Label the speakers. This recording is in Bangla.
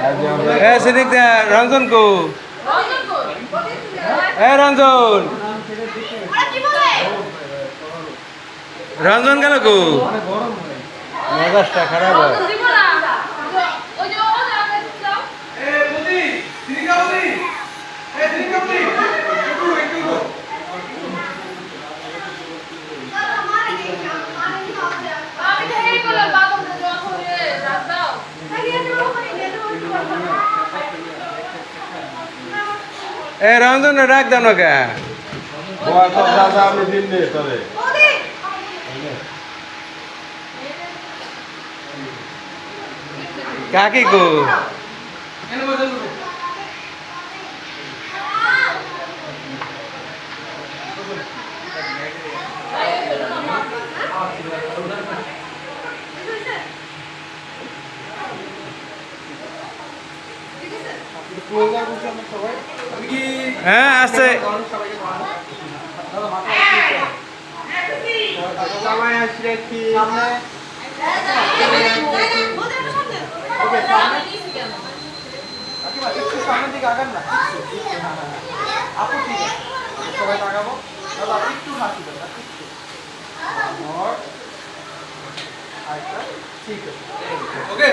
Speaker 1: এ সিদিক দা রঞ্জন কো। এ রঞ্জন। রঞ্জন গেল কো? মেজাজটা খারাপ হয়। এ রঞ্জন রাখ দেন না কে
Speaker 2: আমি দিন নে তবে
Speaker 1: কাকি কো?
Speaker 2: ঠিক আছে। সবাই তাকাবো একটু হাসি আর ঠিক আছে ওকে